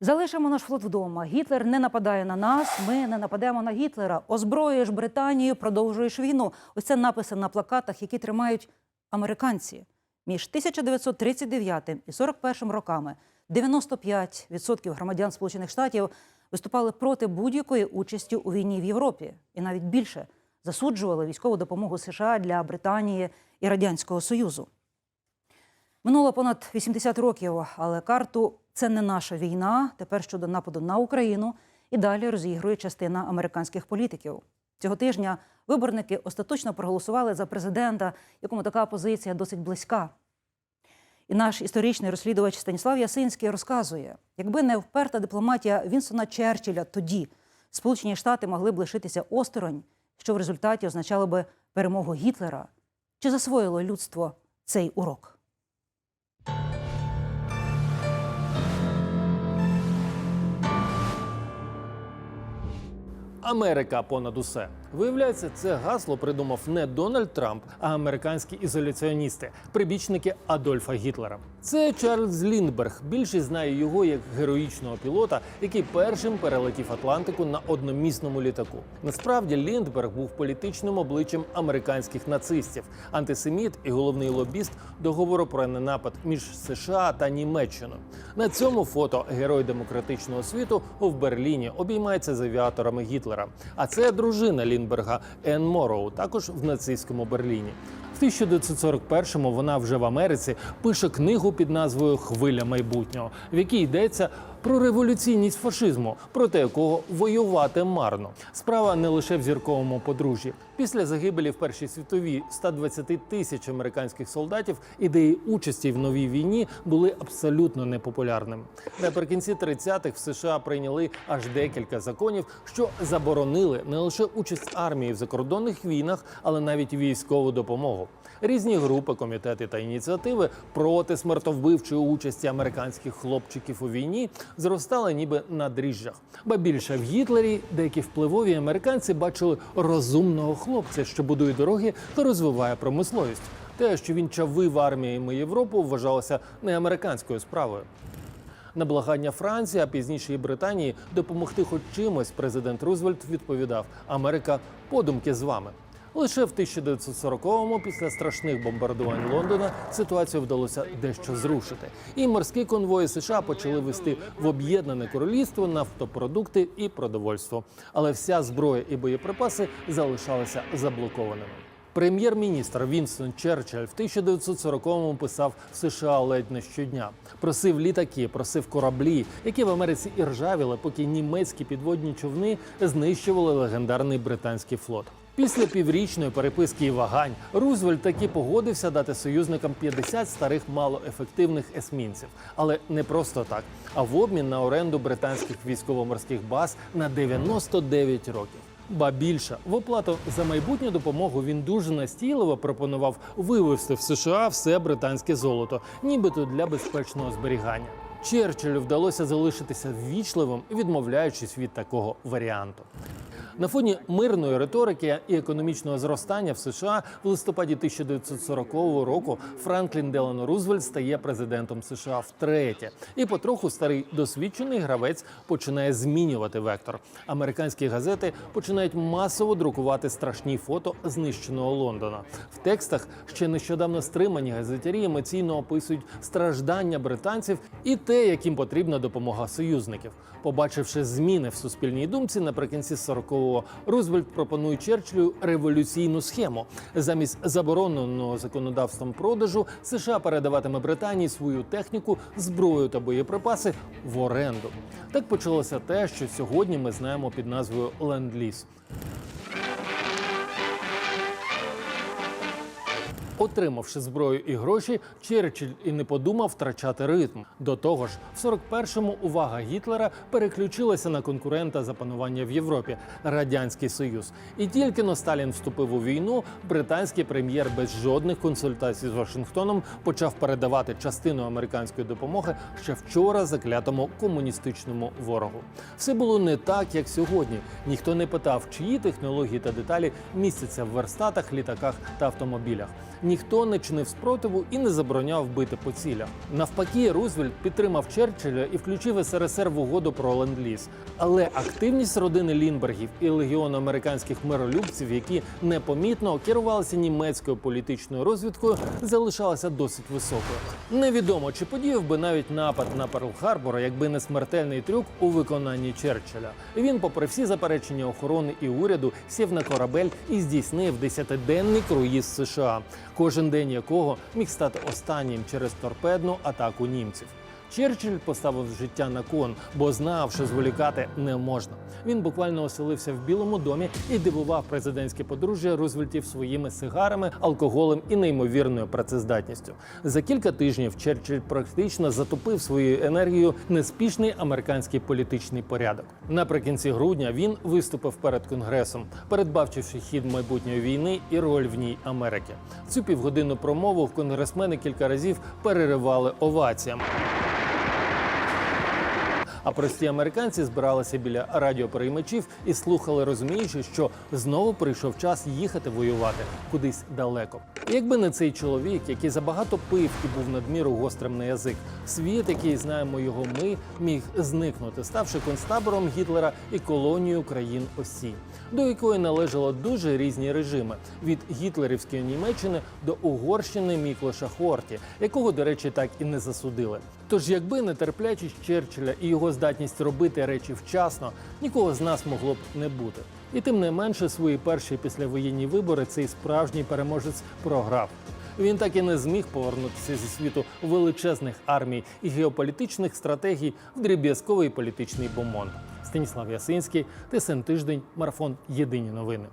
Залишимо наш флот вдома. Гітлер не нападає на нас. Ми не нападемо на Гітлера. Озброїш Британію, продовжуєш війну. Ось це написи на плакатах, які тримають американці. Між 1939 і 41 роками 95% громадян Сполучених Штатів виступали проти будь-якої участі у війні в Європі, і навіть більше засуджували військову допомогу США для Британії і Радянського Союзу. Минуло понад 80 років, але карту це не наша війна. Тепер щодо нападу на Україну і далі розігрує частина американських політиків. Цього тижня виборники остаточно проголосували за президента, якому така позиція досить близька. І наш історичний розслідувач Станіслав Ясинський розказує: якби не вперта дипломатія Вінсона Черчилля тоді, Сполучені Штати могли б лишитися осторонь, що в результаті означало би перемогу Гітлера. Чи засвоїло людство цей урок? Америка понад усе. Виявляється, це гасло придумав не Дональд Трамп, а американські ізоляціоністи, прибічники Адольфа Гітлера. Це Чарльз Ліндберг. Більшість знає його як героїчного пілота, який першим перелетів Атлантику на одномісному літаку. Насправді Ліндберг був політичним обличчям американських нацистів, антисеміт і головний лобіст договору про ненапад між США та Німеччиною. На цьому фото герой демократичного світу в Берліні обіймається з авіаторами Гітлера. А це дружина Ліндберга Енн Мороу, також в нацистському Берліні. В 1941-му вона вже в Америці пише книгу під назвою Хвиля майбутнього, в якій йдеться про революційність фашизму, проти якого воювати марно. Справа не лише в зірковому подружжі. Після загибелі в Першій світовій 120 тисяч американських солдатів ідеї участі в новій війні були абсолютно непопулярними. Наприкінці 30-х в США прийняли аж декілька законів, що заборонили не лише участь армії в закордонних війнах, але навіть військову допомогу. Різні групи, комітети та ініціативи проти смертовбивчої участі американських хлопчиків у війні зростали ніби на дріжджах. Ба більше в Гітлері деякі впливові американці бачили розумного хлопця, що будує дороги та розвиває промисловість. Те, що він чавив арміями Європу, вважалося не американською справою. На благання Франції, а пізніше і Британії допомогти хоч чимось, президент Рузвельт відповідав: Америка подумки з вами. Лише в 1940-му, після страшних бомбардувань Лондона, ситуацію вдалося дещо зрушити. І морські конвої США почали вести в об'єднане королівство нафтопродукти і продовольство. Але вся зброя і боєприпаси залишалися заблокованими. Прем'єр-міністр Вінстон Черчилль в 1940-му писав США ледь не щодня. Просив літаки, просив кораблі, які в Америці і ржавіли, поки німецькі підводні човни знищували легендарний британський флот. Після піврічної переписки і вагань Рузвельт таки погодився дати союзникам 50 старих малоефективних есмінців, але не просто так, а в обмін на оренду британських військово-морських баз на 99 років. Ба більше в оплату за майбутню допомогу він дуже настійливо пропонував вивезти в США все британське золото, нібито для безпечного зберігання. Черчиллю вдалося залишитися ввічливим, відмовляючись від такого варіанту. На фоні мирної риторики і економічного зростання в США в листопаді 1940 року Франклін Делано Рузвельт стає президентом США втретє. І потроху старий досвідчений гравець починає змінювати вектор. Американські газети починають масово друкувати страшні фото знищеного Лондона. В текстах ще нещодавно стримані газетярі емоційно описують страждання британців і те, яким потрібна допомога союзників. Побачивши зміни в суспільній думці, наприкінці 40-го Рузвельт пропонує Черчиллю революційну схему. Замість забороненого законодавством продажу США передаватиме Британії свою техніку, зброю та боєприпаси в оренду. Так почалося те, що сьогодні ми знаємо під назвою Ленд-ліз. Отримавши зброю і гроші, Черчилль і не подумав втрачати ритм. До того ж, в 41-му увага Гітлера переключилася на конкурента за панування в Європі радянський Союз. І тільки но Сталін вступив у війну, британський прем'єр без жодних консультацій з Вашингтоном почав передавати частину американської допомоги ще вчора заклятому комуністичному ворогу. Все було не так, як сьогодні. Ніхто не питав, чиї технології та деталі містяться в верстатах, літаках та автомобілях. Ніхто не чинив спротиву і не забороняв бити по цілях. Навпаки, Рузвельт підтримав Черчилля і включив СРСР в угоду про ленд-ліз. Але активність родини Лінбергів і легіону американських миролюбців, які непомітно керувалися німецькою політичною розвідкою, залишалася досить високою. Невідомо чи подіяв би навіть напад на Перл-Харбор, якби не смертельний трюк у виконанні Черчилля. Він, попри всі заперечення охорони і уряду, сів на корабель і здійснив десятиденний круїз США, кожен день якого міг стати останнім через торпедну атаку німців. Черчилль поставив життя на кон, бо знав, що зволікати не можна. Він буквально оселився в Білому домі і дивував президентське подружжя Рузвельтів своїми сигарами, алкоголем і неймовірною працездатністю. За кілька тижнів Черчилль практично затопив своєю енергією неспішний американський політичний порядок. Наприкінці грудня він виступив перед конгресом, передбачивши хід майбутньої війни і роль в ній Америки. Цю півгодинну промову конгресмени кілька разів переривали оваціями. А прості американці збиралися біля радіопереймачів і слухали, розуміючи, що знову прийшов час їхати воювати кудись далеко. Якби не цей чоловік, який забагато пив і був надміру гострим на язик, світ, який знаємо його ми, міг зникнути, ставши концтабором Гітлера і колонією країн осі, до якої належало дуже різні режими від гітлерівської Німеччини до Угорщини Міклоша Хорті, якого, до речі, так і не засудили. Тож, якби нетерплячість Черчилля і його здатність робити речі вчасно, нікого з нас могло б не бути. І тим не менше свої перші післявоєнні вибори цей справжній переможець програв. Він так і не зміг повернутися зі світу величезних армій і геополітичних стратегій в дріб'язковий політичний бомонд. Станіслав Ясинський, ТСН Тиждень, марафон Єдині новини.